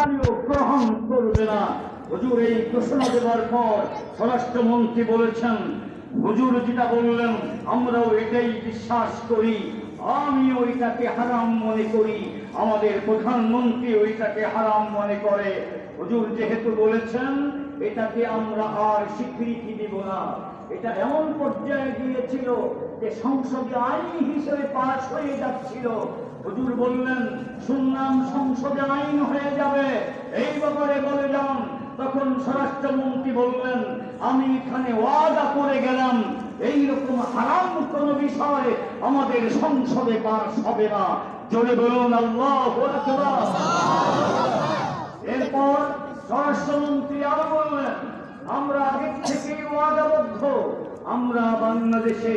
সিদ্ধান্তও গ্রহণ করবে না। হুজুর, এই ঘোষণা দেওয়ার পর স্বরাষ্ট্রমন্ত্রী বলেছেন, হুজুর যেটা বললেন, আমরাও এটাই বিশ্বাস করি আমি ওইটাকে হারাম মনে করি, আমাদের প্রধানমন্ত্রী ওইটাকে হারাম মনে করে। হুজুর যেহেতু বলেছেন, এটাকে আমরা আর স্বীকৃতি দিব না। এটা এমন পর্যায়ে গিয়েছিল যে সংসদে আইন হিসেবে পাশ হয়ে যাচ্ছিল। হুজুর বললেন, শুনলাম সংসদে আইন হয়ে যাবে। এই ব্যাপারে বলে যান, তখন স্বরাষ্ট্রমন্ত্রী বললেন, আমি এখানে ওয়াদা করে গেলাম এই রকম হারাম কোন বিষয় আমাদের সংসদে পাশ হবে না। জোরে বলুন, আল্লাহ এরপর স্বরাষ্ট্রমন্ত্রী আরও বললেন, আমরা আগের থেকে ওয়াদাবদ্ধ। আমরা বাংলাদেশে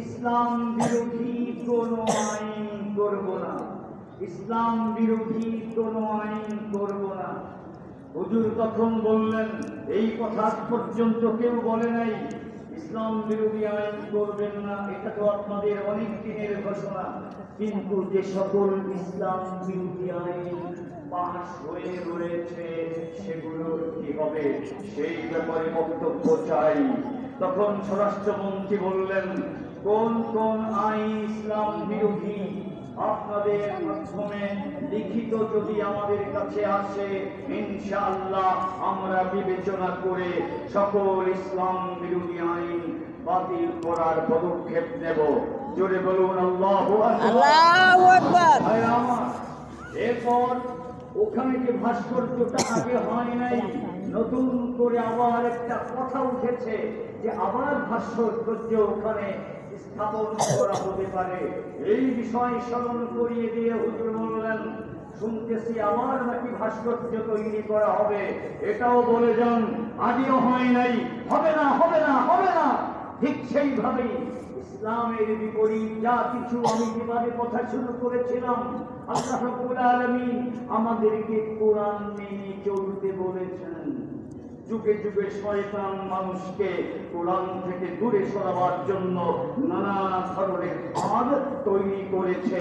ইসলাম বিরোধী কোন আইন করব না। ইসলাম বিরোধী কোন আইন করব না। হুজুর তখন বললেন, এই কথা পর্যন্ত কেউ বলে নাই, ইসলাম বিরোধী আইন করবেন না। এটা তো আপনাদের অনেক দিনের ঘোষণা। কিন্তু যে সকল ইসলাম বিরোধী আইন পাশ হয়ে রয়েছে সেগুলোর কি হবে? সেই ব্যাপারে বক্তব্য চাই। তখন স্বরাষ্ট্রমন্ত্রী বললেন, কোন কোন আইন ইসলাম বিরোধী আপনাদের মাধ্যমে লিখিত যদি আমাদের কাছে আসে ইনশাআল্লাহ আমরা বিবেচনা করে সকল ইসলাম বিরোধী আইন বাতিল করার পদক্ষেপ নেব। জোরে বলুন আল্লাহ এরপর ওখানে যে ভাস্কর্যটা আগে হয় নাই নতুন করে আবার একটা কথা উঠেছে যে আবার ভাস্কর্য ওখানে স্থাপন করা হতে পারে। এই বিষয় স্মরণ করিয়ে দিয়ে হুজুর বললেন, শুনতেছি আবার নাকি ভাস্কর্য তৈরি করা হবে। এটাও বলে যান, আজও হয় নাই। হবে না হবে না হবে না। ঠিক সেইভাবেই ইসলামের বিপরীত যা কিছু আমি যেভাবে কথা শুরু করেছিলাম, আল্লাহ আমাদেরকে কোরআন মেনে চলতে বলেছেন। যুগে যুগে শয়তান মানুষকে কোরআন থেকে দূরে সরাবার জন্য নানা ধরনের ফাঁদ তৈরি করেছে।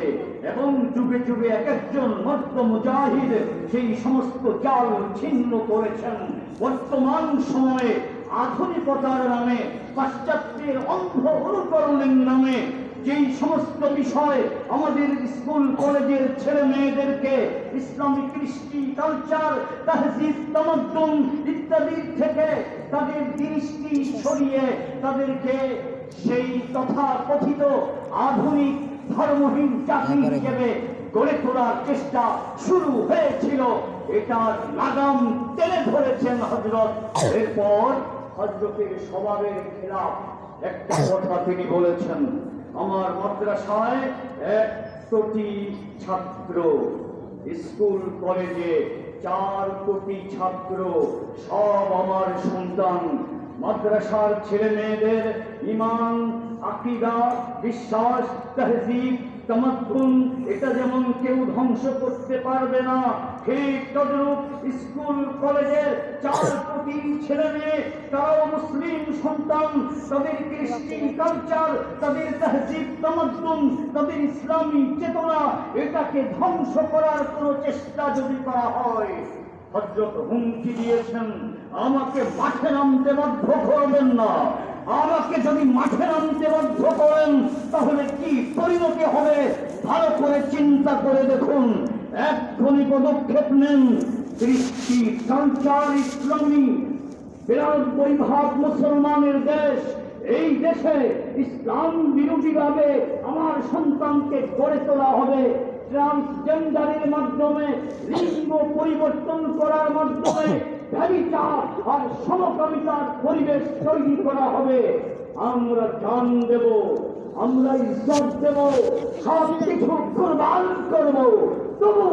এবং যুগে যুগে এক একজন মর্দ মুজাহিদ সেই সমস্ত জাল ছিন্ন করেছেন। বর্তমান সময়ে আধুনিকতার নামে, পাশ্চাত্যের অন্ধ অনুকরণের নামে যেই সমস্ত বিষয় আমাদের স্কুল, কলেজের ছেলে মেয়েদেরকে ইসলামিক কৃষ্টি, কালচার, তাহজিব, তামাদ্দুন ইত্যাদি থেকে তাদের দৃষ্টি সরিয়ে তাদেরকে সেই তথা কথিত আধুনিক ধর্মহীন জাতি হিসেবে গড়ে তোলার চেষ্টা শুরু হয়েছিল। এটার লাগাম টেনে ধরেছেন হজরত এরপর হজরতের স্বভাবের খেলাফ একটা কথা তিনি বলেছেন। আমার মাদ্রাসায় এক কোটি ছাত্র। স্কুল, কলেজে চার কোটি ছাত্র। সব আমার সন্তান। মাদ্রাসার ছেলে মেয়েদের ইমান, আকিদা, বিশ্বাস, তহজিব তামাদ্দুন এটা যেমন কেউ ধ্বংস করতে পারবে না, ঠিক তদ্রূপ স্কুল, কলেজের চার কোটি ছেলে মেয়ে তারাও মুসলিম সন্তান, তাদের কৃষ্টি কালচার তাদের তহজিব তামাদ্দুন তাদের ইসলামী চেতনা, এটাকে ধ্বংস করার কোনো চেষ্টা যদি করা হয় হজরত হুমকি দিয়েছেন, আমাকে মাঠে নামতে বাধ্য করবেন না। আমাকে যদি মাঠে নামতে বাধ্য করেন, তাহলে কি পরিণতি হবে? ভালো করে চিন্তা করে দেখুন, এক এক্ষুনি পদক্ষেপ নেন দৃষ্টি সঞ্চার ইসলামী বিরানব্বই ভাগ মুসলমানের দেশ, এই দেশে ইসলাম বিরোধীভাবে আমার সন্তানকে গড়ে তোলা হবে। ট্রান্সজেন্ডারের মাধ্যমে লিঙ্গ পরিবর্তন করার মাধ্যমে আর সমকামিতার পরিবেশ তৈরি করা হবে। আমরা জান দেব, আমরা ইজ্জত দেব সব কিছু কোরবান করব। তবু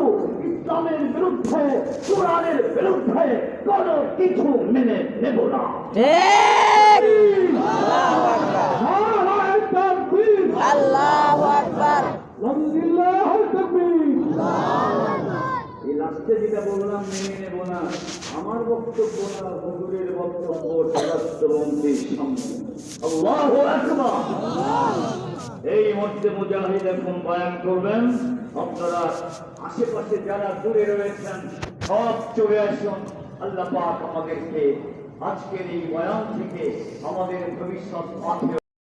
কোরআনের বিরুদ্ধে কোনো কিছু মেনে নেব না। ঠিক আল্লাহু আকবার আল্লাহু আকবার আলহামদুলিল্লাহ তাকবীর লাস্টে যেটা বললাম, মেনে নেব না। আমার বক্তব্য না, হুজুরের বক্তব্য স্বরাষ্ট্রমন্ত্রীর সামনে। এই মধ্যে মুজাহিদ এখন বয়ান করবেন। আপনারা আশেপাশে যারা দূরে রয়েছেন, সব চলে আসুন। আল্লাহ পাক আমাদেরকে আজকের এই বয়ান থেকে আমাদের ভবিষ্যৎ